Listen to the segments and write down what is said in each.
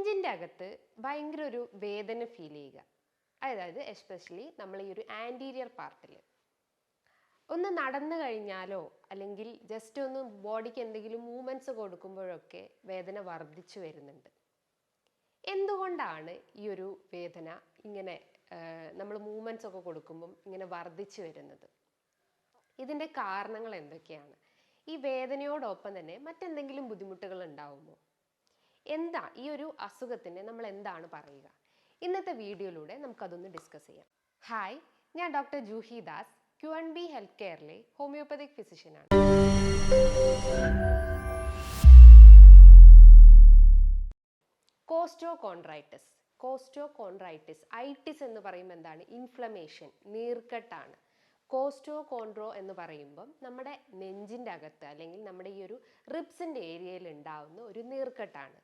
നെഞ്ചിന്റെ അകത്ത് ഭയങ്കര ഒരു വേദന ഫീൽ ചെയ്യുക. അതായത് എസ്പെഷ്യലി നമ്മൾ ഈ ഒരു ആന്റീരിയർ പാർട്ടിൽ ഒന്ന് നടന്നു കഴിഞ്ഞാലോ അല്ലെങ്കിൽ ജസ്റ്റ് ഒന്ന് ബോഡിക്ക് എന്തെങ്കിലും മൂവ്മെന്റ്സ് കൊടുക്കുമ്പോഴൊക്കെ വേദന വർദ്ധിച്ചു വരുന്നുണ്ട്. എന്തുകൊണ്ടാണ് ഈ ഒരു വേദന ഇങ്ങനെ നമ്മൾ മൂവ്മെന്റ്സ് ഒക്കെ കൊടുക്കുമ്പം ഇങ്ങനെ വർദ്ധിച്ചു വരുന്നത്? ഇതിന്റെ കാരണങ്ങൾ എന്തൊക്കെയാണ്? ഈ വേദനയോടൊപ്പം തന്നെ മറ്റെന്തെങ്കിലും ബുദ്ധിമുട്ടുകൾ ഉണ്ടാവുമോ? എന്താ ഈ ഒരു അസുഖത്തിന് നമ്മൾ എന്താണ് പറയുക? ഇന്നത്തെ വീഡിയോയിലൂടെ നമുക്കതൊന്ന് ഡിസ്കസ് ചെയ്യാം. ഹായ് ഞാൻ doctor Juhi Das Q N B health കെയറിലെ homoeopathic ഫിസിഷ്യനാണ് costochondritis costochondritis itis എന്ന് പറയുമ്പോൾ എന്താണ്? ഇൻഫ്ലമേഷൻ നീർക്കെട്ടാണ്. കോസ്റ്റോ കോൺട്രോ എന്ന് പറയുമ്പം നമ്മുടെ നെഞ്ചിന്റെ അകത്ത് അല്ലെങ്കിൽ നമ്മുടെ ഈ ഒരു റിബ്സിന്റെ ഏരിയയിൽ ഉണ്ടാവുന്ന ഒരു നീർക്കെട്ടാണ്.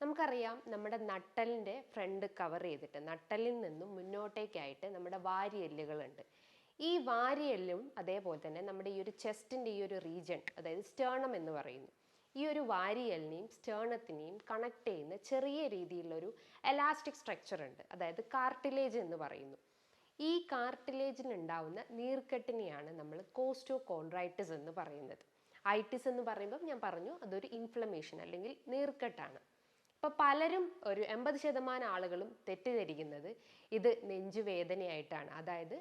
നമുക്കറിയാം നമ്മുടെ നട്ടലിന്റെ ഫ്രണ്ട് കവർ ചെയ്തിട്ട് നട്ടലിൽ നിന്നും മുന്നോട്ടേക്കായിട്ട് നമ്മുടെ വാരിയെല്ലുകളുണ്ട്. ഈ വാരിയെല്ലും അതേപോലെ തന്നെ നമ്മുടെ ഈ ഒരു ചെസ്റ്റിന്റെ ഈ ഒരു റീജൺ അതായത് സ്റ്റേണം എന്ന് പറയുന്നു. ഈ ഒരു വാരിയലിനെയും സ്റ്റേണത്തിനെയും കണക്ട് ചെയ്യുന്ന ചെറിയ രീതിയിലുള്ളൊരു എലാസ്റ്റിക് സ്ട്രക്ചർ ഉണ്ട്. അതായത് കാർട്ടിലേജ് എന്ന് പറയുന്നു. ഈ കാർട്ടിലേജിനുണ്ടാവുന്ന നീർക്കെട്ടിനെയാണ് നമ്മൾ കോസ്റ്റോ കോൺട്രൈറ്റിസ് എന്ന് പറയുന്നത്. ഐറ്റിസ് എന്ന് പറയുമ്പോൾ ഞാൻ പറഞ്ഞു അതൊരു ഇൻഫ്ലമേഷൻ അല്ലെങ്കിൽ നീർക്കെട്ടാണ്. ഇപ്പോൾ പലരും ഒരു എൺപത് ശതമാനം ആളുകളും തെറ്റിദ്ധരിക്കുന്നത് ഇത് നെഞ്ചുവേദനയായിട്ടാണ്. അതായത്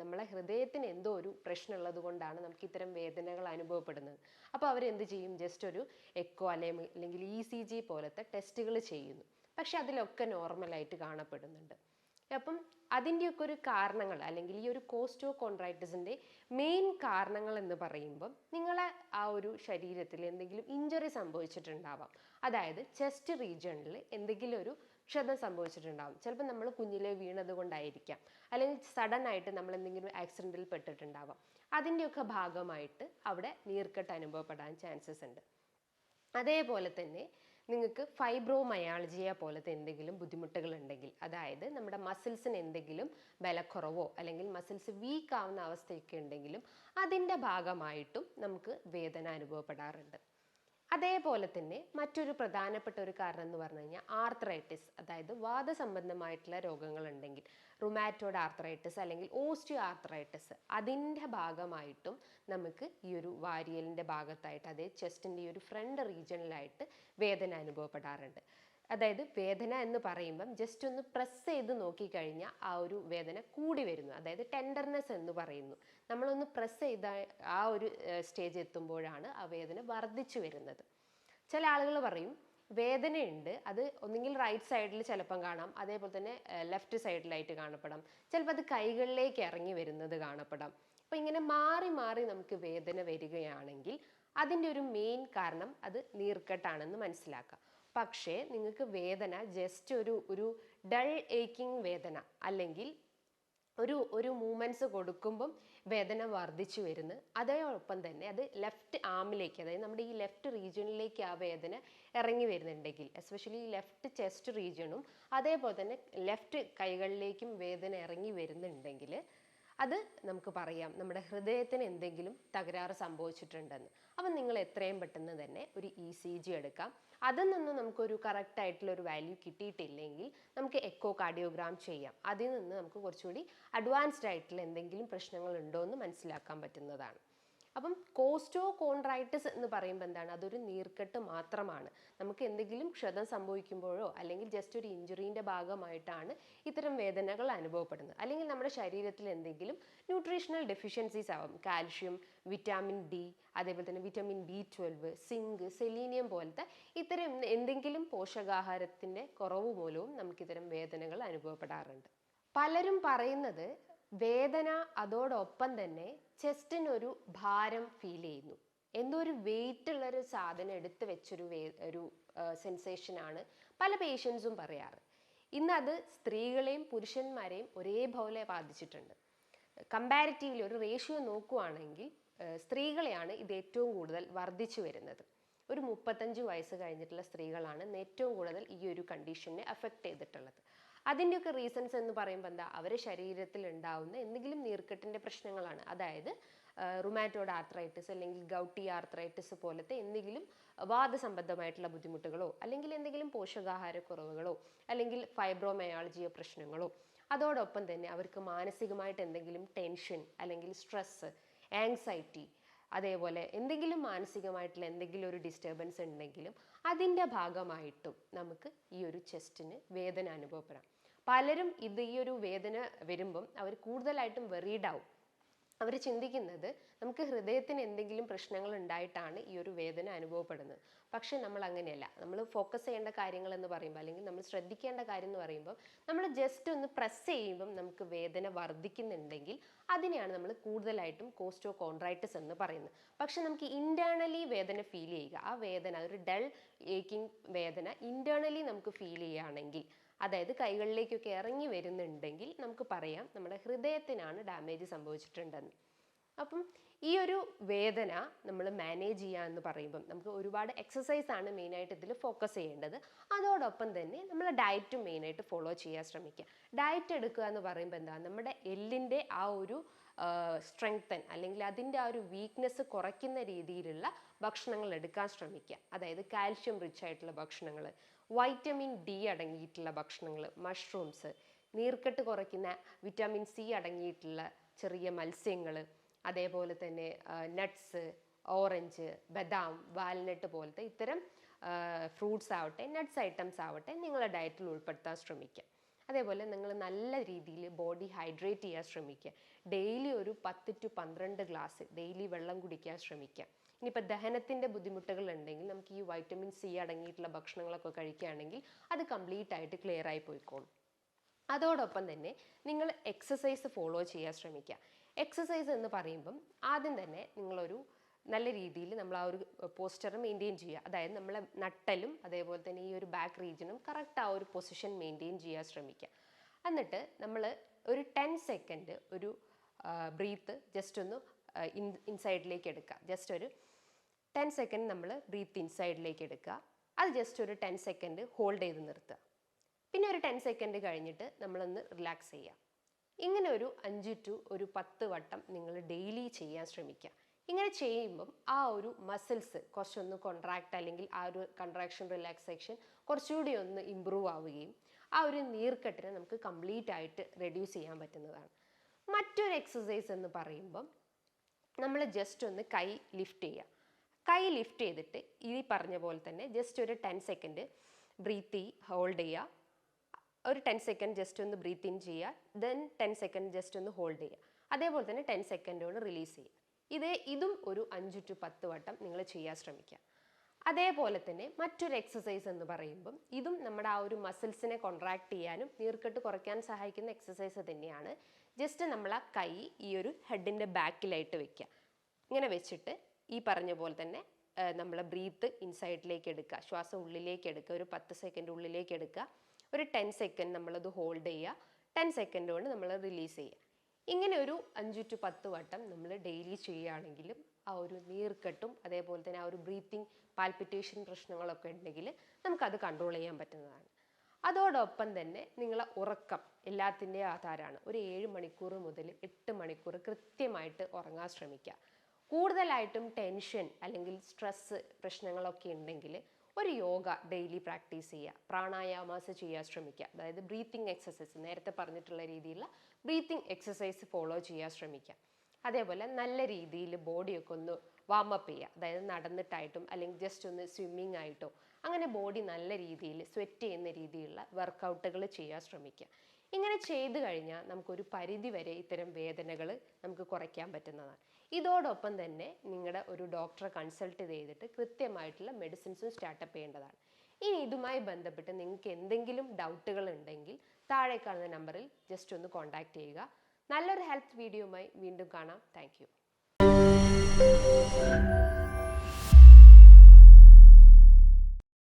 നമ്മളെ ഹൃദയത്തിന് എന്തോ ഒരു പ്രശ്നമുള്ളത് കൊണ്ടാണ് നമുക്ക് ഇത്തരം വേദനകൾ അനുഭവപ്പെടുന്നത്. അപ്പോൾ അവരെന്ത് ചെയ്യും? ജസ്റ്റ് ഒരു എക്കോ അല്ലെങ്കിൽ ഇ സി ജി പോലത്തെ ടെസ്റ്റുകൾ ചെയ്യുന്നു. പക്ഷെ അതിലൊക്കെ നോർമലായിട്ട് കാണപ്പെടുന്നുണ്ട്. അപ്പം അതിന്റെയൊക്കെ ഒരു കാരണങ്ങൾ അല്ലെങ്കിൽ ഈ ഒരു കോസ്റ്റോ കോൺട്രൈറ്റിസിന്റെ മെയിൻ കാരണങ്ങൾ എന്ന് പറയുമ്പം നിങ്ങളെ ആ ഒരു ശരീരത്തിൽ എന്തെങ്കിലും ഇഞ്ചറി സംഭവിച്ചിട്ടുണ്ടാവാം. അതായത് ചെസ്റ്റ് റീജിയണിൽ എന്തെങ്കിലും ഒരു ക്ഷതം സംഭവിച്ചിട്ടുണ്ടാവും. ചിലപ്പോൾ നമ്മൾ കുഞ്ഞിലെ വീണത് കൊണ്ടായിരിക്കാം. അല്ലെങ്കിൽ സഡൻ ആയിട്ട് നമ്മൾ എന്തെങ്കിലും ആക്സിഡന്റിൽ പെട്ടിട്ടുണ്ടാവാം. അതിന്റെയൊക്കെ ഭാഗമായിട്ട് അവിടെ നീർക്കെട്ട് അനുഭവപ്പെടാൻ ചാൻസസ് ഉണ്ട്. അതേപോലെ തന്നെ നിങ്ങൾക്ക് ഫൈബ്രോമയാൾജിയ പോലത്തെ എന്തെങ്കിലും ബുദ്ധിമുട്ടുകൾ ഉണ്ടെങ്കിൽ അതായത് നമ്മുടെ മസിൽസിന് എന്തെങ്കിലും ബലക്കുറവോ അല്ലെങ്കിൽ മസിൽസ് വീക്ക് ആവുന്ന അവസ്ഥയൊക്കെ ഉണ്ടെങ്കിലും അതിന്റെ ഭാഗമായിട്ടും നമുക്ക് വേദന അനുഭവപ്പെടാറുണ്ട്. അതേപോലെ തന്നെ മറ്റൊരു പ്രധാനപ്പെട്ട ഒരു കാരണം എന്ന് പറഞ്ഞു കഴിഞ്ഞാൽ ആർത്രൈറ്റിസ് അതായത് വാദസംബന്ധമായിട്ടുള്ള രോഗങ്ങൾ ഉണ്ടെങ്കിൽ റുമാറ്റോഡ് ആർത്രൈറ്റിസ് അല്ലെങ്കിൽ ഓസ്റ്റിയോ ആർത്രൈറ്റിസ് അതിന്റെ ഭാഗമായിട്ടും നമുക്ക് ഈ ഒരു വാരിയലിന്റെ ഭാഗത്തായിട്ട് അതായത് ചെസ്റ്റിന്റെ ഈ ഒരു ഫ്രണ്ട് റീജിയണിലായിട്ട് വേദന അനുഭവപ്പെടാറുണ്ട്. അതായത് വേദന എന്ന് പറയുമ്പം ജസ്റ്റ് ഒന്ന് പ്രസ് ചെയ്ത് നോക്കിക്കഴിഞ്ഞാൽ ആ ഒരു വേദന കൂടി വരുന്നു. അതായത് ടെൻഡർനെസ് എന്ന് പറയുന്നു. നമ്മളൊന്ന് പ്രസ് ചെയ്ത ആ ഒരു സ്റ്റേജ് എത്തുമ്പോഴാണ് ആ വേദന വർദ്ധിച്ചു വരുന്നത്. ചില ആളുകൾ പറയും വേദനയുണ്ട്. അത് ഒന്നുകിൽ റൈറ്റ് സൈഡിൽ ചിലപ്പം കാണാം. അതേപോലെ തന്നെ ലെഫ്റ്റ് സൈഡിലായിട്ട് കാണപ്പെടാം. ചിലപ്പോൾ അത് കൈകളിലേക്ക് ഇറങ്ങി വരുന്നത് കാണപ്പെടാം. അപ്പോൾ ഇങ്ങനെ മാറി മാറി നമുക്ക് വേദന വരികയാണെങ്കിൽ അതിന്റെ ഒരു മെയിൻ കാരണം അത് നീർക്കെട്ടാണെന്ന് മനസ്സിലാക്കാം. പക്ഷേ നിങ്ങൾക്ക് വേദന ജസ്റ്റ് ഒരു ഒരു ഡൾ ഏക്കിംഗ് വേദന അല്ലെങ്കിൽ ഒരു ഒരു മൂമെന്റ്സ് കൊടുക്കുമ്പം വേദന വർദ്ധിച്ചു വരുന്നു. അതോടൊപ്പം തന്നെ അത് ലെഫ്റ്റ് ആമിലേക്ക് അതായത് നമ്മുടെ ഈ ലെഫ്റ്റ് റീജിയണിലേക്ക് ആ വേദന ഇറങ്ങി വരുന്നുണ്ടെങ്കിൽ എസ്പെഷ്യലി ഈ ലെഫ്റ്റ് ചെസ്റ്റ് റീജിയണും അതേപോലെ തന്നെ ലെഫ്റ്റ് കൈകളിലേക്കും വേദന ഇറങ്ങി വരുന്നുണ്ടെങ്കിൽ അത് നമുക്ക് പറയാം. നമ്മുടെ ഹൃദയത്തിന് എന്തെങ്കിലും തകരാറ് സംഭവിച്ചിട്ടുണ്ടെന്ന്. അപ്പം നിങ്ങൾ എത്രയും പെട്ടെന്ന് തന്നെ ഒരു ഇ സി ജി എടുക്കാം. അതിൽ നിന്ന് നമുക്കൊരു കറക്റ്റ് ആയിട്ടുള്ള ഒരു വാല്യൂ കിട്ടിയിട്ടില്ലെങ്കിൽ നമുക്ക് എക്കോ കാർഡിയോഗ്രാം ചെയ്യാം. അതിൽ നിന്ന് നമുക്ക് കുറച്ചുകൂടി അഡ്വാൻസ്ഡ് ആയിട്ടുള്ള എന്തെങ്കിലും പ്രശ്നങ്ങൾ ഉണ്ടോ എന്ന് മനസ്സിലാക്കാൻ പറ്റുന്നതാണ്. അപ്പം കോസ്റ്റോ കോൺട്രൈറ്റിസ് എന്ന് പറയുമ്പോൾ എന്താണ്? അതൊരു നീർക്കെട്ട് മാത്രമാണ്. നമുക്ക് എന്തെങ്കിലും ക്ഷതം സംഭവിക്കുമ്പോഴോ അല്ലെങ്കിൽ ജസ്റ്റ് ഒരു ഇഞ്ചുറീന്റെ ഭാഗമായിട്ടാണ് ഇത്തരം വേദനകൾ അനുഭവപ്പെടുന്നത്. അല്ലെങ്കിൽ നമ്മുടെ ശരീരത്തിൽ എന്തെങ്കിലും ന്യൂട്രീഷണൽ ഡെഫിഷ്യൻസീസ് ആവും. കാൽഷ്യം വിറ്റാമിൻ ഡി അതേപോലെ തന്നെ vitamin B twelve zinc selenium പോലത്തെ ഇത്തരം എന്തെങ്കിലും പോഷകാഹാരത്തിന്റെ കുറവ് മൂലവും നമുക്കിത്തരം വേദനകൾ അനുഭവപ്പെടാറുണ്ട്. പലരും പറയുന്നത് വേദന അതോടൊപ്പം തന്നെ ചെസ്റ്റിന് ഒരു ഭാരം ഫീൽ ചെയ്യുന്നു. എന്തോ ഒരു വെയിറ്റ് ഉള്ള ഒരു സാധനം എടുത്ത് വെച്ചൊരു വേ ഒരു സെൻസേഷനാണ് പല പേഷ്യൻസും പറയാറ്. ഇന്ന് അത് സ്ത്രീകളെയും പുരുഷന്മാരെയും ഒരേപോലെ ബാധിച്ചിട്ടുണ്ട്. കമ്പാരിറ്റീവ്ലി ഒരു റേഷ്യോ നോക്കുവാണെങ്കിൽ സ്ത്രീകളെയാണ് ഇത് ഏറ്റവും കൂടുതൽ വർദ്ധിച്ചു വരുന്നത്. ഒരു മുപ്പത്തഞ്ച് വയസ്സ് കഴിഞ്ഞിട്ടുള്ള സ്ത്രീകളാണ് ഏറ്റവും കൂടുതൽ ഈ ഒരു കണ്ടീഷനെ അഫക്റ്റ് ചെയ്തിട്ടുള്ളത്. അതിന്റെയൊക്കെ റീസൺസ് എന്ന് പറയുമ്പോൾ എന്താ? അവരെ ശരീരത്തിൽ ഉണ്ടാവുന്ന എന്തെങ്കിലും നീർക്കെട്ടിന്റെ പ്രശ്നങ്ങളാണ്. അതായത് റുമാറ്റോഡ് ആർത്രൈറ്റിസ് അല്ലെങ്കിൽ ഗൗട്ടി ആർത്രൈറ്റിസ് പോലത്തെ എന്തെങ്കിലും വാദസംബന്ധമായിട്ടുള്ള ബുദ്ധിമുട്ടുകളോ അല്ലെങ്കിൽ എന്തെങ്കിലും പോഷകാഹാരക്കുറവുകളോ അല്ലെങ്കിൽ ഫൈബ്രോമയാളജിയോ പ്രശ്നങ്ങളോ അതോടൊപ്പം തന്നെ അവർക്ക് മാനസികമായിട്ട് എന്തെങ്കിലും ടെൻഷൻ അല്ലെങ്കിൽ സ്ട്രെസ് ആങ്സൈറ്റി അതേപോലെ എന്തെങ്കിലും മാനസികമായിട്ടുള്ള എന്തെങ്കിലും ഒരു ഡിസ്റ്റർബൻസ് ഉണ്ടെങ്കിലും അതിന്റെ ഭാഗമായിട്ടും നമുക്ക് ഈ ഒരു ചെസ്റ്റിന് വേദന അനുഭവപ്പെടാം. പലരും ഇത് ഈ ഒരു വേദന വരുമ്പം അവർ കൂടുതലായിട്ടും വെറീഡ് ആവും. അവർ ചിന്തിക്കുന്നത് നമുക്ക് ഹൃദയത്തിന് എന്തെങ്കിലും പ്രശ്നങ്ങൾ ഉണ്ടായിട്ടാണ് ഈ ഒരു വേദന അനുഭവപ്പെടുന്നത്. പക്ഷേ നമ്മൾ അങ്ങനെയല്ല. നമ്മൾ ഫോക്കസ് ചെയ്യേണ്ട കാര്യങ്ങൾ എന്ന് പറയുമ്പോൾ അല്ലെങ്കിൽ നമ്മൾ ശ്രദ്ധിക്കേണ്ട കാര്യം എന്ന് പറയുമ്പോൾ നമ്മൾ ജസ്റ്റ് ഒന്ന് പ്രസ് ചെയ്യുമ്പം നമുക്ക് വേദന വർദ്ധിക്കുന്നുണ്ടെങ്കിൽ അതിനെയാണ് നമ്മൾ കൂടുതലായിട്ടും കോസ്റ്റോ കോൺട്രൈറ്റിസ് എന്ന് പറയുന്നത്. പക്ഷേ നമുക്ക് ഇന്റേണലി വേദന ഫീൽ ചെയ്യുക. ആ വേദന ഒരു ഡൾ ഏക്കിംഗ് വേദന ഇന്റേണലി നമുക്ക് ഫീൽ ചെയ്യുകയാണെങ്കിൽ അതായത് കൈകളിലേക്കൊക്കെ ഇറങ്ങി വരുന്നുണ്ടെങ്കിൽ നമുക്ക് പറയാം നമ്മുടെ ഹൃദയത്തിനാണ് ഡാമേജ് സംഭവിച്ചിട്ടുണ്ടെന്ന്. അപ്പം ഈ ഒരു വേദന നമ്മൾ മാനേജ് ചെയ്യുക എന്ന് പറയുമ്പം നമുക്ക് ഒരുപാട് എക്സസൈസ് ആണ് മെയിനായിട്ട് ഇതിൽ ഫോക്കസ് ചെയ്യേണ്ടത്. അതോടൊപ്പം തന്നെ നമ്മൾ ഡയറ്റും മെയിനായിട്ട് ഫോളോ ചെയ്യാൻ ശ്രമിക്കുക. ഡയറ്റ് എടുക്കുക എന്ന് പറയുമ്പോൾ എന്താ? നമ്മുടെ എല്ലിന്റെ ആ ഒരു സ്ട്രെങ്തൻ അല്ലെങ്കിൽ അതിന്റെ ആ ഒരു വീക്ക്നെസ് കുറയ്ക്കുന്ന രീതിയിലുള്ള ഭക്ഷണങ്ങൾ എടുക്കാൻ ശ്രമിക്കുക. അതായത് കാൽഷ്യം റിച്ച് ആയിട്ടുള്ള ഭക്ഷണങ്ങൾ വൈറ്റമിൻ ഡി അടങ്ങിയിട്ടുള്ള ഭക്ഷണങ്ങൾ മഷ്റൂംസ് നീർക്കെട്ട് കുറയ്ക്കുന്ന വിറ്റാമിൻ സി അടങ്ങിയിട്ടുള്ള ചെറിയ മത്സ്യങ്ങൾ അതേപോലെ തന്നെ നട്ട്സ് ഓറഞ്ച് ബദാം വാൽനട്ട് പോലത്തെ ഇത്തരം ഫ്രൂട്ട്സ് ആവട്ടെ നട്ട്സ് ഐറ്റംസ് ആവട്ടെ നിങ്ങളുടെ ഡയറ്റിൽ ഉൾപ്പെടുത്താൻ ശ്രമിക്കുക. അതേപോലെ നിങ്ങൾ നല്ല രീതിയിൽ ബോഡി ഹൈഡ്രേറ്റ് ചെയ്യാൻ ശ്രമിക്കുക. ഡെയിലി ഒരു പത്ത് ടു പന്ത്രണ്ട് ഗ്ലാസ് ഡെയിലി വെള്ളം കുടിക്കാൻ ശ്രമിക്കുക. ഇനിയിപ്പോൾ ദഹനത്തിന്റെ ബുദ്ധിമുട്ടുകൾ ഉണ്ടെങ്കിൽ നമുക്ക് ഈ വൈറ്റമിൻ സി അടങ്ങിയിട്ടുള്ള ഭക്ഷണങ്ങളൊക്കെ കഴിക്കുകയാണെങ്കിൽ അത് കംപ്ലീറ്റ് ആയിട്ട് ക്ലിയർ ആയി പോയിക്കോളും. അതോടൊപ്പം തന്നെ നിങ്ങൾ എക്സസൈസ് ഫോളോ ചെയ്യാൻ ശ്രമിക്കുക. എക്സസൈസ് എന്ന് പറയുമ്പം ആദ്യം തന്നെ നിങ്ങളൊരു നല്ല രീതിയിൽ നമ്മൾ ആ ഒരു പോസ്റ്റർ മെയിന്റെയിൻ ചെയ്യുക. അതായത് നമ്മളെ നട്ടലും അതേപോലെ തന്നെ ഈ ഒരു ബാക്ക് റീജിയനും കറക്റ്റ് ആ ഒരു പൊസിഷൻ മെയിന്റെയിൻ ചെയ്യാൻ ശ്രമിക്കുക. എന്നിട്ട് നമ്മൾ ഒരു ടെൻ സെക്കൻഡ് ഒരു ബ്രീത്ത് ജസ്റ്റ് ഒന്ന് ഇൻ ഇൻസൈഡിലേക്ക് എടുക്കുക. ജസ്റ്റ് ഒരു ടെൻ സെക്കൻഡ് നമ്മൾ ബ്രീത്ത് ഇൻസൈഡിലേക്ക് എടുക്കുക. അത് ജസ്റ്റ് ഒരു ടെൻ സെക്കൻഡ് ഹോൾഡ് ചെയ്ത് നിർത്തുക. പിന്നെ ഒരു ടെൻ സെക്കൻഡ് കഴിഞ്ഞിട്ട് നമ്മളൊന്ന് റിലാക്സ് ചെയ്യുക. ഇങ്ങനെ ഒരു അഞ്ച് ടു ഒരു പത്ത് വട്ടം നിങ്ങൾ ഡെയിലി ചെയ്യാൻ ശ്രമിക്കുക. ഇങ്ങനെ ചെയ്യുമ്പം ആ ഒരു മസിൽസ് കുറച്ചൊന്ന് കോൺട്രാക്ട് അല്ലെങ്കിൽ ആ ഒരു കൺട്രാക്ഷൻ റിലാക്സേഷൻ കുറച്ചുകൂടി ഒന്ന് ഇമ്പ്രൂവ് ആവുകയും ആ ഒരു നീർക്കെട്ടിനെ നമുക്ക് കംപ്ലീറ്റ് ആയിട്ട് റെഡ്യൂസ് ചെയ്യാൻ പറ്റുന്നതാണ്. മറ്റൊരു എക്സസൈസ് എന്ന് പറയുമ്പം നമ്മൾ ജസ്റ്റ് ഒന്ന് കൈ ലിഫ്റ്റ് ചെയ്യുക. കൈ ലിഫ്റ്റ് ചെയ്തിട്ട് ഈ പറഞ്ഞ പോലെ തന്നെ ജസ്റ്റ് ഒരു ടെൻ സെക്കൻഡ് ബ്രീത്ത് ഹോൾഡ് ചെയ്യുക. ഒരു ടെൻ സെക്കൻഡ് ജസ്റ്റ് ഒന്ന് ബ്രീത്ത് ഇൻ ചെയ്യുക. ദെൻ ടെൻ സെക്കൻഡ് ജസ്റ്റ് ഒന്ന് ഹോൾഡ് ചെയ്യുക. അതേപോലെ തന്നെ ടെൻ സെക്കൻഡ് കൊണ്ട് റിലീസ് ചെയ്യുക. ഇത് ഇതും ഒരു അഞ്ച് ടു പത്ത് വട്ടം നിങ്ങൾ ചെയ്യാൻ ശ്രമിക്കുക. അതേപോലെ തന്നെ മറ്റൊരു എക്സസൈസ് എന്ന് പറയുമ്പം ഇതും നമ്മുടെ ആ ഒരു മസിൽസിനെ കോൺട്രാക്ട് ചെയ്യാനും നീർക്കെട്ട് കുറയ്ക്കാൻ സഹായിക്കുന്ന എക്സസൈസ് തന്നെയാണ്. ജസ്റ്റ് നമ്മൾ ആ കൈ ഈ ഒരു ഹെഡിന്റെ ബാക്കിലായിട്ട് വെക്കുക. ഇങ്ങനെ വെച്ചിട്ട് ഈ പറഞ്ഞ പോലെ തന്നെ നമ്മൾ ബ്രീത്ത് ഇൻസൈഡിലേക്ക് എടുക്കുക. ശ്വാസം ഉള്ളിലേക്ക് എടുക്കുക. ഒരു പത്ത് സെക്കൻഡ് ഉള്ളിലേക്ക് എടുക്കുക. ഒരു ടെൻ സെക്കൻഡ് നമ്മളത് ഹോൾഡ് ചെയ്യുക. ടെൻ സെക്കൻഡ് കൊണ്ട് നമ്മൾ റിലീസ് ചെയ്യുക. ഇങ്ങനെ ഒരു അഞ്ചു ടു പത്ത് വട്ടം നമ്മൾ ഡെയിലി ചെയ്യുകയാണെങ്കിലും ആ ഒരു നീർക്കെട്ടും അതേപോലെ തന്നെ ആ ഒരു ബ്രീത്തിങ് പാൽപിറ്റേഷൻ പ്രശ്നങ്ങളൊക്കെ ഉണ്ടെങ്കിൽ നമുക്കത് കൺട്രോൾ ചെയ്യാൻ പറ്റുന്നതാണ്. അതോടൊപ്പം തന്നെ നിങ്ങളെ ഉറക്കം എല്ലാത്തിന്റെയും ആധാരമാണ്. ഒരു ഏഴ് മണിക്കൂർ മുതൽ എട്ട് മണിക്കൂർ കൃത്യമായിട്ട് ഉറങ്ങാൻ ശ്രമിക്കുക. കൂടുതലായിട്ടും ടെൻഷൻ അല്ലെങ്കിൽ സ്ട്രെസ്സ് പ്രശ്നങ്ങളൊക്കെ ഉണ്ടെങ്കിൽ ഒരു യോഗ ഡെയിലി പ്രാക്ടീസ് ചെയ്യുക പ്രാണായാമാസ് ചെയ്യാൻ ശ്രമിക്കുക. അതായത് ബ്രീത്തിങ് എക്സസൈസ് നേരത്തെ പറഞ്ഞിട്ടുള്ള രീതിയിലുള്ള ബ്രീത്തിങ് എക്സസൈസ് ഫോളോ ചെയ്യാൻ ശ്രമിക്കുക. അതേപോലെ നല്ല രീതിയിൽ ബോഡിയൊക്കെ ഒന്ന് വാമപ്പ് ചെയ്യുക. അതായത് നടന്നിട്ടായിട്ടും അല്ലെങ്കിൽ ജസ്റ്റ് ഒന്ന് സ്വിമ്മിങ് ആയിട്ടോ അങ്ങനെ ബോഡി നല്ല രീതിയിൽ സ്വെറ്റ് ചെയ്യുന്ന രീതിയിലുള്ള വർക്കൗട്ടുകൾ ചെയ്യാൻ ശ്രമിക്കുക. ഇങ്ങനെ ചെയ്തു കഴിഞ്ഞാൽ നമുക്കൊരു പരിധി വരെ ഇത്തരം വേദനകൾ നമുക്ക് കുറയ്ക്കാൻ പറ്റുന്നതാണ്. ഇതോടൊപ്പം തന്നെ നിങ്ങളുടെ ഒരു ഡോക്ടറെ കൺസൾട്ട് ചെയ്തിട്ട് കൃത്യമായിട്ടുള്ള മെഡിസിൻസും സ്റ്റാർട്ടപ്പ് ചെയ്യേണ്ടതാണ്. ഇനി ഇതുമായി ബന്ധപ്പെട്ട് നിങ്ങൾക്ക് എന്തെങ്കിലും ഡൗട്ടുകൾ ഉണ്ടെങ്കിൽ താഴെ കാണുന്ന നമ്പറിൽ ജസ്റ്റ് ഒന്ന് കോൺടാക്റ്റ് ചെയ്യുക. നല്ലൊരു ഹെൽത്ത് വീഡിയോയുമായി വീണ്ടും കാണാം. താങ്ക്